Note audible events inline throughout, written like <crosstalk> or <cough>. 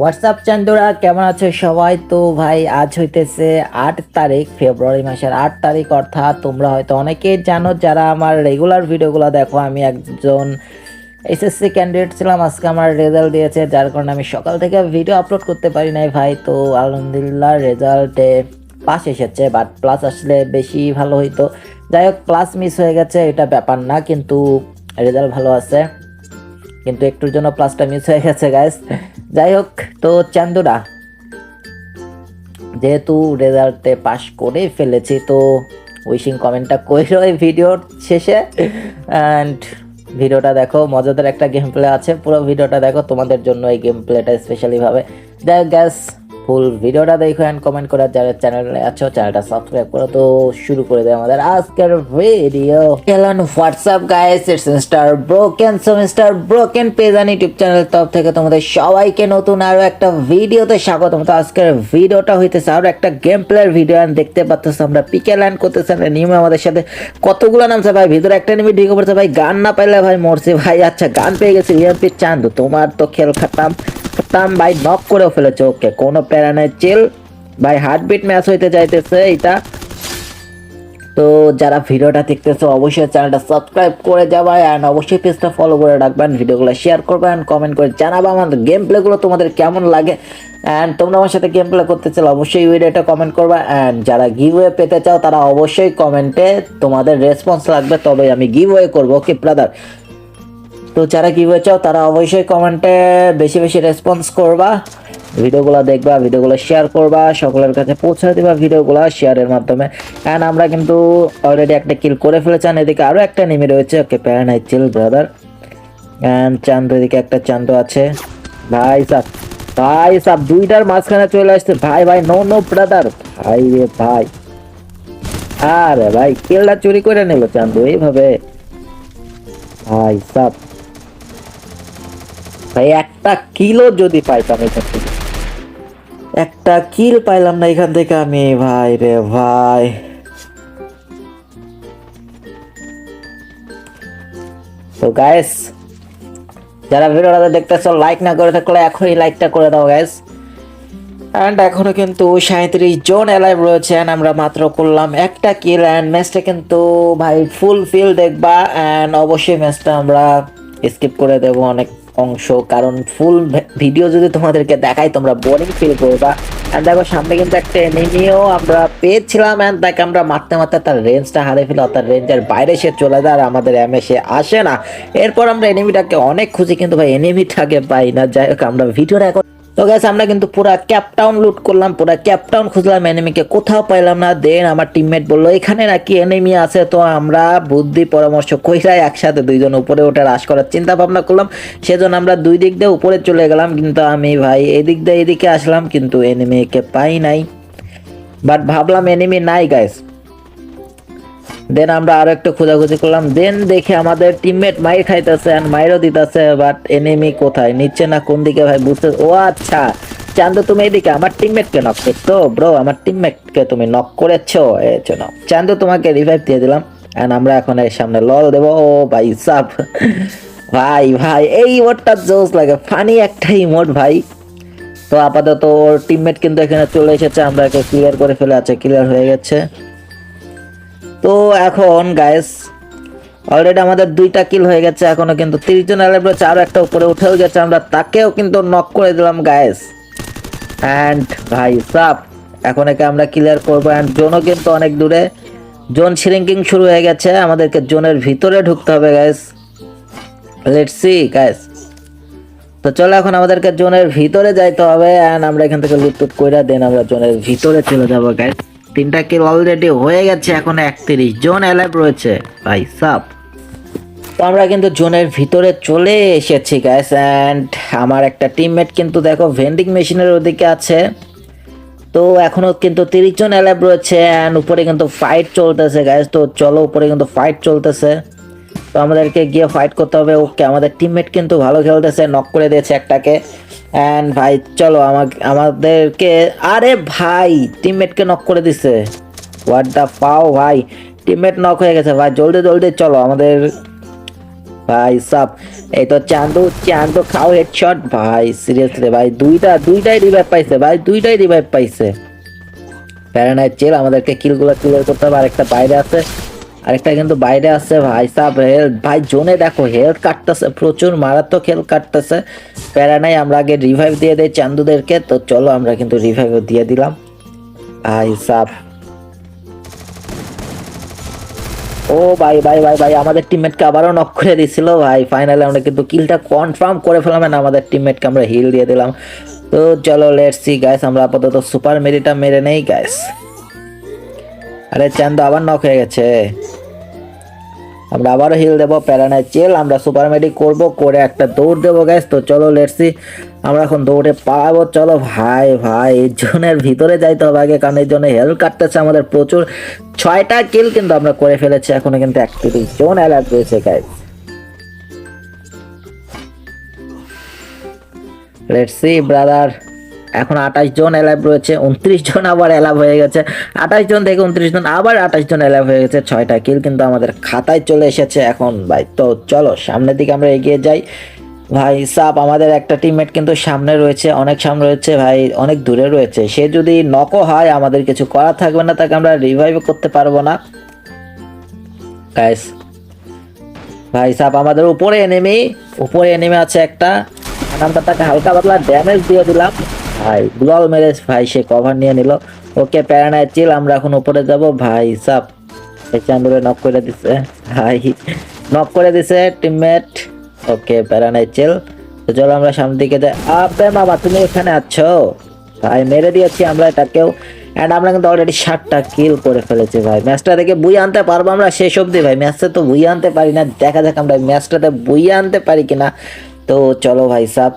WhatsApp চান্দুরা কেমন আছে সবাই? তো ভাই, আজ হইতেছে আট তারিখ ফেব্রুয়ারি মাসের আট তারিখ, অর্থাৎ তোমরা হয়তো অনেকেই জানো, যারা আমার রেগুলার ভিডিওগুলো দেখো, আমি একজন এসএসসি ক্যান্ডিডেট ছিলাম, আজকে আমার রেজাল্ট দিয়েছে, যার কারণে আমি সকাল থেকে ভিডিও আপলোড করতে পারি নাই ভাই। তো আলহামদুলিল্লাহ রেজাল্টে পাস এসেছে বাট প্লাস আসলে বেশি ভালো হইতো। যাই হোক ক্লাস মিস হয়ে গেছে, এটা ব্যাপার না, কিন্তু রেজাল্ট ভালো আছে। কিন্তু একটুর জন্য প্লাসটা মিস হয়ে গেছে গাইস যাই হোক, তো চান্দুরা, যেহেতু রেজাল্টে পাস করে ফেলেছি, তো উইশিং কমেন্টটা কইরো এই ভিডিওর শেষে। অ্যান্ড ভিডিওটা দেখো, মজাদার একটা গেম প্লে আছে। পুরো ভিডিওটা দেখো, তোমাদের জন্য এই গেম প্লেটা স্পেশালিভাবে যাই গ্যাস ফুল ভিডিওটা দেখো অ্যান্ড কমেন্ট করে যারা চ্যানেলে আছো চ্যানেলটা সাবস্ক্রাইব করো। তো শুরু করে দেয় আমাদের আজকের video কেলন WhatsApp guys it's mister broken so mister broken page and YouTube channel তরফ থেকে তোমাদের সবাইকে নতুন আরও একটা ভিডিওতে স্বাগত। তো আজকের ভিডিওটা হইতেছে আরও একটা গেম প্লেয়ার ভিডিও অ্যান্ড দেখতে পাচ্ছ আমরা পিকে ল্যান্ড করতেছি আমরা নিয়মে আমাদের সাথে কতগুলো নামছে ভাই? ভিতরে একটা নিমি ঢিকে পড়ছে ভাই। গান না পাইলে ভাই মরছে ভাই। আচ্ছা গান পেয়ে গেছি। ইএমপি চান্দু তোমার তো খেল খাতাম। খাতাম ভাই নক করেও ফেলেছে, ওকে, কোনো প্যারা নাই চিল ভাই হার্টবিট ম্যাচ হইতে যাইতেছে এটা তো যারা ভিডিওটা দেখতেছো, অবশ্যই চ্যানেলটা সাবস্ক্রাইব করে যাবা অ্যান্ড অবশ্যই পেজটা ফলো করে রাখবেন ভিডিওগুলো শেয়ার করবেন কমেন্ট করে জানাবা আমাদের গেম প্লেগুলো তোমাদের কেমন লাগে। অ্যান্ড তোমরা আমার সাথে গেম প্লে করতে চাও অবশ্যই ভিডিওটা কমেন্ট করবা অ্যান্ড যারা গিভওয়ে পেতে চাও, তারা অবশ্যই কমেন্টে তোমাদের রেসপন্স লাগবে তবে আমি গিভওয়ে করব ওকে ব্রাদার তো যারা গিভওয়ে চাও, তারা অবশ্যই কমেন্টে বেশি বেশি রেসপন্স করবা। ভিডিওগুলো দেখবা, ভিডিওগুলো শেয়ার করবা, সকলের কাছে পৌঁছে দিবা ভিডিওগুলো শেয়ারের মাধ্যমে। অ্যান্ড আমরা কিন্তু অলরেডি একটা কিল করে ফেলেছেন এদিকে আরও একটা নেমে রয়েছে, ওকে প্যারানাই চিল ব্রাদার অ্যান্ড চান্দ এদিকে একটা চান্দ আছে। ভাই সাহ ভাই সাহ দুইটার মাঝখানে চলে আসছে। ভাই ভাই নো নো ব্রাদার ভাই রে, ভাই। আরে ভাই কিলটা চুরি করে নিল চান্দু, এইভাবে। ভাই সাহ ভাই, একটা কিলো যদি পাইতাম এখান থেকে। একটা কিল পাইলাম না এখান থেকে আমি, ভাই রে ভাই। তো গাইস যারা ভিডিওটা দেখতেছো লাইক না করে থাকলে এখনই লাইকটা করে দাও গাইস অ্যান্ড এখনও কিন্তু সাঁত্রিশ জন অ্যালাইভ রয়েছে, and আমরা মাত্র করলাম একটা কিল অ্যান্ড ম্যাচটা কিন্তু ভাই ফুল ফিল দেখবা অ্যান্ড অবশ্যই ম্যাচটা আমরা স্কিপ করে দেব অনেক। অংশ। কারণ ফুল ভিডিও যদি তোমাদেরকে দেখাই, তোমরা বোরিং ফিল করবা। অ্যান্ড দেখো, সামনে কিন্তু একটা এনিমিও আমরা পেয়েছিলাম অ্যান্ড তাকে আমরা মারতে মারতে তার রেঞ্জটা হারিয়ে ফেলে তার রেঞ্জের বাইরে সে চলে যায়, আর আমাদের এম সে আসে না। এরপর আমরা এনিমিটাকে অনেক খুশি, কিন্তু ভাই এনিমিটাকে পাই না। যাই হোক, আমরা ভিডিওটা এখন তো গ্যাস আমরা কিন্তু পুরা ক্যাপটাউন লুট করলাম, পুরা ক্যাপটাউন খুঁজলাম এনিমিকে কোথাও পাইলাম না। দেন আমার টিমমেট বলল, এখানে নাকি এনিমি আছে। তো আমরা বুদ্ধি পরামর্শ কইরা একসাথে দুইজন উপরে ওঠে রাশ করার চিন্তা ভাবনা করলাম। সেজন্য আমরা দুই দিক দিয়ে উপরে চলে গেলাম। কিন্তু আমি ভাই, এদিক দিয়ে এদিকে আসলাম, কিন্তু এনিমিকে পাই নাই। বাট ভাবলাম এনিমি নাই গাইস দেন আমরা আরও একটু খোঁজাখুঁজি করলাম। দেন দেখে আমাদের টিমমেট মাইর খাইতেছে আর মাইরও দিতেছে বাট এনিমি কোথায়? নিচে না, কোন দিকে ভাই বুঝতে ও আচ্ছা চান্দু তুমি এদিকে আমার টিমমেটকে নক করছ? ব্রো আমার টিমমেটকে তুমি নক করেছ? এই জন্য। চান্দু তোমাকে রিভাইভ দিয়ে দিলাম এন্ড আমরা এখন এর সামনে লল দেব। ও ভাই সাব ভাই ভাই, এই ইমোটটা জোস লাগে ফানি একটা ইমোট ভাই। তো আপাতত ওর টিমমেট কিন্তু এখানে চলে এসেছে, আমরা একে ক্লিয়ার করে ফেলে আছে ক্লিয়ার হয়ে গেছে। তো এখন গাইস অলরেডি আমাদের দুইটা কিল হয়ে গেছে এখনও কিন্তু। তিরিশ জন অ্যালাইভ রয়েছে, আরও একটা উপরে উঠেও গেছে, আমরা তাকেও কিন্তু নক করে দিলাম গাইস অ্যান্ড ভাই সাপ এখন একে আমরা ক্লিয়ার করব। অ্যান্ড জোনও কিন্তু অনেক দূরে। জোন শ্রিঙ্কিং শুরু হয়ে গেছে, আমাদেরকে জোনের ভিতরে ঢুকতে হবে গাইস লেটস সি গাইস তো চলো এখন আমাদেরকে জোনের ভিতরে যাইতে হবে অ্যান্ড আমরা এখান থেকে লুটটুট কইরা দেন আমরা জোনের ভিতরে চলে যাব গাইস তিনটা কিল অলরেডি হয়ে গেছে, এখন একত্রিশ জন অ্যালাইভ রয়েছে। ভাই সাপ তো আমরা কিন্তু জোনের ভিতরে চলে এসেছি গ্যাস অ্যান্ড আমার একটা টিমমেট কিন্তু দেখো ভেন্ডিং মেশিনের ওদিকে আছে। তো এখনও কিন্তু তিরিশ জন অ্যালাইভ রয়েছে অ্যান্ড উপরে কিন্তু ফাইট চলতেছে গ্যাস তো চলো উপরে কিন্তু ফাইট চলতেছে। তো আমাদেরকে গিয়ে ফাইট করতে হবে। ওকে, আমাদের টিমমেট কিন্তু ভালো খেলতেছে নক করে দিয়েছে একটাকে। অ্যান্ড ভাই, চলো, আমাকে আমাদেরকে আরে ভাই টিমমেটকে নক করে দিছে। হোয়াট দা পাও ভাই টিমমেট নক হয়ে গেছে, ভাই, জলদি জলদি, চলো, আমাদের ভাই, সাপ, এই তো চান্দু চান্দু খাও হেডশট ভাই সিরিয়াসলি ভাই, দুইটা দুইটাই রিভাইভ পাইছে, ভাই, দুইটাই রিভাইভ পাইছে। প্যারানাইট চেল আমাদেরকে কিলগুলো ক্লিয়ার করতে হবে, আরেকটা বাইরে আছে। আরেকটা কিন্তু বাইরে আছে, ভাই সাব হেলথ ভাই, জোনে দেখো হেলথ কাটতেছে, প্রচুর মারাত্মক হেলথ কাটতেছে। প্যারানাই আমরা আগে রিভাইভ দিয়ে দেই চান্দুদেরকে। তো চলো, আমরা কিন্তু রিভাইভ দিয়ে দিলাম। ভাই সাব। ও, ভাই ভাই ভাই ভাই, আমাদের টিমমেটকে আবারও নক করে দিছিল, ভাই। ফাইনালি আমরা কিন্তু কিলটা কনফার্ম করে ফেলাম না আমাদের টিমমেটকে আমরা হিল দিয়ে দিলাম। তো চলো লেটস সি গাইস আমরা আপাতত সুপার মেরিটা মেরে নেই গাইস আরে চান্দু আবার নক হয়ে গেছে। আমরা আবারও হিল দেবো প্যারানায় চেল আমরা সুপার মেডি করব, করে একটা দৌড় দেবো গ্যাস তো চলো লেটসি আমরা এখন দৌড়ে পাবো চলো ভাই ভাই, এই জনের ভিতরে যাইতে হবে আগে, কারণ এই জন্য হেল্প কাটতেছে আমাদের প্রচুর। ছয়টা কিল কিন্তু আমরা করে ফেলেছি, এখনও কিন্তু একটি জোন অ্যালার্ট রয়েছে গাইস লেটস ব্রাদার এখন আঠাশ জন অ্যালাইভ রয়েছে, উনত্রিশ জন আবার অ্যালাভ হয়ে গেছে। আঠাশ জন থেকে উনত্রিশ জন, আবার আঠাশ জন অ্যালাইভ হয়ে গেছে, ছয়টা কিল কিন্তু আমাদের খাতায় চলে এসেছে এখন ভাই। তো চলো, সামনের দিকে আমরা এগিয়ে যাই। ভাই, সাপ, আমাদের একটা টিমমেট কিন্তু সামনে রয়েছে, অনেক সামনে রয়েছে ভাই, অনেক দূরে রয়েছে। সে যদি নকও হয়, আমাদের কিছু করা থাকবে না, তাকে আমরা রিভাইভ করতে পারব না। ভাই, সাপ আমাদের উপরে এনেমি উপরে এনেমি আছে একটা। আমরা তাকে হালকা পাতলা ড্যামেজ দিয়ে দিলাম। ভাই গ্লোয়াল মেরে ভাই, সে কভার নিয়ে নিল। ওকে প্যারানায় চিল আমরা এখন উপরে যাব। ভাই, সাপ। এই চান্দুরে নক করে দিছে। ভাই নক করে দিছে টিমমেট ওকে, প্যারানায় চিল তো চলো আমরা সামনের দিকে যাই। আবে মামা, তুমি এখানে আছো? ভাই, মেরে দিয়েছি আমরা এটাকেও। অ্যান্ড আমরা কিন্তু অলরেডি ষাটটা কিল করে ফেলেছি, ভাই। ম্যাচটা থেকে বুই আনতে পারব আমরা শেষ অবধি, ভাই। ম্যাচটা তো বুই আনতে পারি না। দেখা যাক আমরা ম্যাচটাতে বুই আনতে পারি কিনা। তো চলো ভাই, সাপ।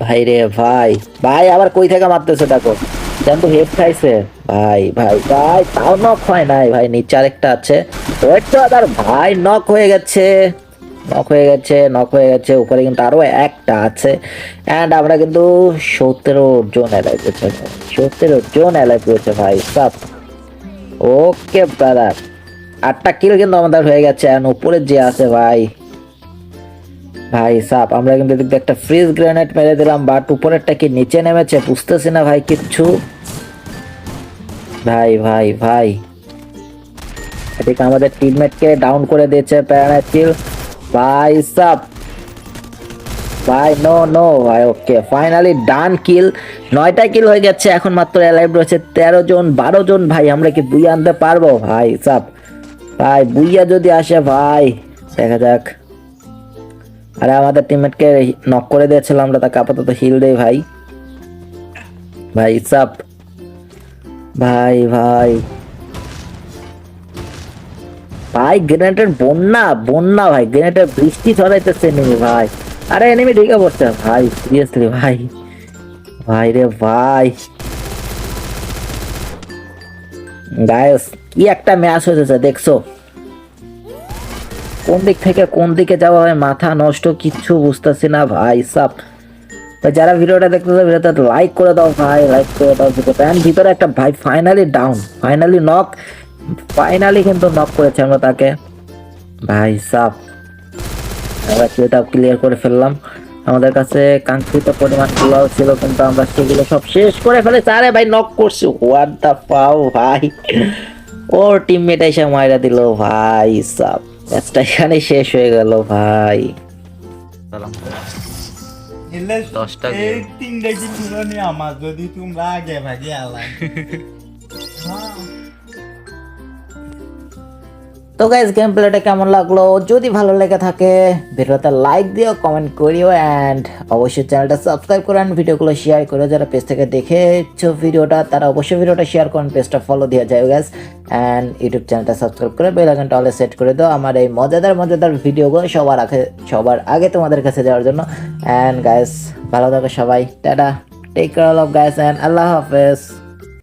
ভাই রে ভাই ভাই আবার কই থেকে মারতেছে দেখো। জানতো হেড খাইছে। ভাই ভাই ভাই, তাও নক হয় নাই। ভাই, নিচে আরেকটা আছে। ওয়েট তো ভাই নক হয়ে গেছে। নক হয়ে গেছে নক হয়ে গেছে। উপরে কিন্তু আরও একটা আছে। অ্যান্ড আমরা কিন্তু সতেরো জন অ্যালাইভ রয়েছে সতেরো জন অ্যালাইভ রয়েছে ভাই সাপ ওকে ব্রাদার আটটা কিল কিন্তু আমাদের হয়ে গেছে। অ্যান্ড উপরে যে আছে ভাই ভাই সাপ, আমরা কিন্তু এদিক একটা ফ্রিজ গ্রেনেড মেরে দিলাম বাট উপরেরটা কি নিচে নেমেছে বুঝতেছি না ভাই কিচ্ছু। ভাই ভাই ভাই। এদিকে আমাদের টিমমেটকে ডাউন করে দিয়েছে প্যারানাচিল ভাই সাপ। ভাই নো নো ভাই ওকে ফাইনালি ডান কিল নয়টা কিল হয়ে যাচ্ছে এখন মাত্র অ্যালাইভ রয়েছে তেরো জন, বারো জন, ভাই, আমরা কি বুই আনতে পারব? ভাই সাপ। ভাই, বুইয়া যদি আসে, ভাই, দেখা যাক। আরে আমাদের টিমমেটকে নক করে দিয়েছিলাম আমরা তাকে আপাতত হিল দেই ভাই। ভাই সাপ ভাই ভাই। ভাই গ্রেনেডের বন্যা বন্যা ভাই গ্রেনেডের বৃষ্টি ছড়াইতেছে এনিমি ভাই। আরে এনিমি ঢুকে পড়ছে। ভাই সিরিয়াসলি ভাই। ভাই রে ভাই। গায়স কি একটা ম্যাচ হয়েছে, দেখছ? কোন দিক থেকে কোন দিকে যাওয়া হয়, মাথা নষ্ট, কিচ্ছু বুঝতেছি না ভাই, সাপ। তো যারা ভিডিওটা দেখতেছে ভিডিওটা লাইক করে দাও ভাই লাইক করে দাও ভিডিওটা ভিতরে একটা ভাই finally down finally knock finally কিন্তু নক করেছে আমরা তাকে। ভাই, সাপ। আমরা সেটা ক্লিয়ার করে ফেললাম। আমাদের কাছে কাঙ্ক্ষিত পরিমাণ গুলাও ছিল, কিন্তু আমরা সেগুলো সব শেষ করে ফেলেছি। আরে ভাই নক করছি। হোয়াট দা পাও ভাই? ওর টিমমেট এসে মাইরা দিল, ভাই, সাপ। ম্যাচটা এখানে শেষ হয়ে গেল ভাই দশটা এই তিনটা কিছু নিয়ে আমার যদি তোমরা আগে ভাগে আলাম <laughs> তো গাইজ গেম প্লেটা কেমন লাগল? যদি ভালো লেগে থাকে, ভিডিওতে লাইক দিও কমেন্ট করিও অ্যান্ড অবশ্যই চ্যানেলটা সাবস্ক্রাইব করে ভিডিওগুলো শেয়ার করো যারা পেজ থেকে দেখেছ ভিডিওটা, তারা অবশ্যই ভিডিওটা শেয়ার করেন পেজটা ফলো দিয়ে যায় গাইজ অ্যান্ড ইউটিউব চ্যানেলটা সাবস্ক্রাইব করে বেল আইকনটা সেট করে দাও। আমার এই মজাদার মজাদার ভিডিওগুলো সবার আগে সবার আগে তোমাদের কাছে যাওয়ার জন্য। অ্যান্ড গাইজ ভালো থাকো সবাই। Ta ta. Take care of guys and আল্লাহ হাফেজ।